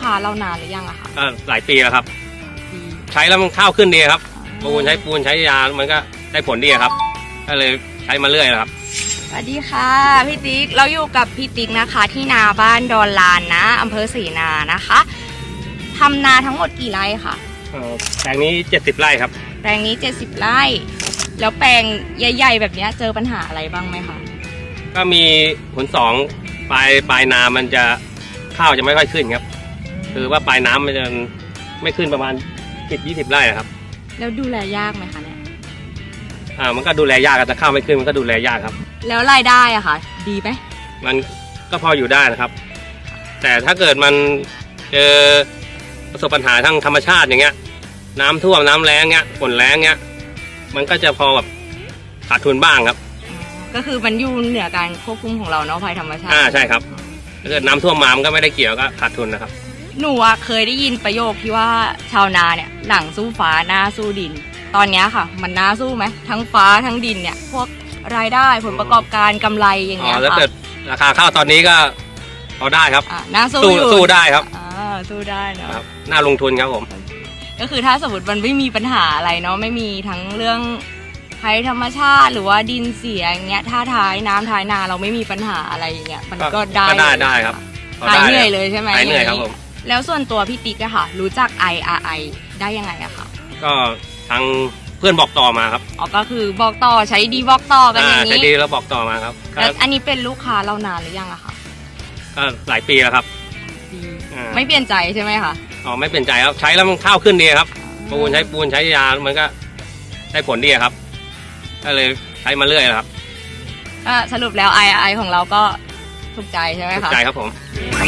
ค้าเรานานหรือยังอะคะก็หลายปีแล้วครับปีใช้แล้วมันข้าวขึ้นดีครับปูนใช้ปูนใช้ยา มันก็ได้ผลดีครับ ก็เลยใช้มาเรื่อยแล้วครับ สวัสดีค่ะพี่ติ๊กเราอยู่กับพี่ติ๊กนะคะ ที่นาบ้านดอนลานนะอำเภอศรีนานะคะทำนาทั้งหมดกี่ไร่คะเอ่อแปลงนี้ 70 ไร่ครับ แปลงนี้ 70 ไร่ แล้วแปลงใหญ่ๆ แบบเนี้ยเจอปัญหาอะไรบ้างไหมคะก็มีผลสองปลายปลายนา มันจะข้าวจะไม่ค่อยขึ้นครับ คือว่าปลายน้ำมันจะไม่ขึ้นประมาณ10-20ไร่อะครับ แล้วดูแลยากไหมคะเนี่ย อ่ามันก็ดูแลยากครับแต่ข้าวไม่ขึ้นมันก็ดูแลยากครับ แล้วรายได้อะคะดีไหมมันก็พออยู่ได้นะครับ แต่ถ้าเกิดมันเจอประสบปัญหาทางธรรมชาติอย่างเงี้ย น้ำท่วมน้ำแล้งเงี้ยฝนแล้งเงี้ย มันก็จะพอแบบขาดทุนบ้างครับ ก็คือมันอยู่เหนือการควบคุมของเราเนาะภัยธรรมชาติ อ่าใช่ครับ ถ้าเกิดน้ำท่วมมามันก็ไม่ได้เกี่ยวก็ขาดทุนนะครับ หนูอะเคยได้ยินประโยคที่ว่าชาวนาเนี่ยหลังสู้ฟ้าหน้าสู้ดิน ตอนเนี้ยค่ะ มันหน้าสู้ไหมทั้งฟ้าทั้งดินเนี่ย พวกรายได้ผลประกอบการกำไรอย่างอ๋เงี้อยแล้วค่ะเกิดราคาข้าวตอนนี้ก็พอได้ครับ อ่าหน้าสู้สู้อยู่สู้ได้ครับอ่าสู้ได้เนาะ ครับน่าลงทุนครับผม ก็คือถ้าสมมติมันไม่มีปัญหาอะไรเนาะไม่มีทั้งเรื่องภัยธรรมชาติหรือว่าดินเสียอย่างเงี้ยถ้าท้ายน้ำท้ายนาเราไม่มีปัญหาอะไรอย่างเงี้ยมันก็ได้ก็ได้เลยได้ครับพอหายได้เหนื่อยเลยใช่ไหมหายเหนื่อยครับผม แล้วส่วนตัวพี่ติ๊กอะค่ะ รู้จัก IRI ได้ยังไงอะคะก็ทางเพื่อนบอกต่อมาครับอ๋อก็คือบอกต่อใช้ดีบอกต่อกันอย่างใช้นี้ดีแล้วบอกต่อมาครับก็แล้วอันนี้เป็นลูกค้าเรานานหรือยังอะคะก็หลายปีแล้วครับดีอ่าไม่เปลี่ยนใจใช่ไหมคะอ๋อไม่เป็นใจครับใช้แล้วมันข้าวขึ้นดีครับ ปูนใช้ปูนใช้ยามันก็ได้ผลดีครับ ก็เลยใช้มาเรื่อยแล้วครับก็สรุปแล้ว IRI ของเราก็ถูกใจใช่ไหมถูกคะ ใจครับผมค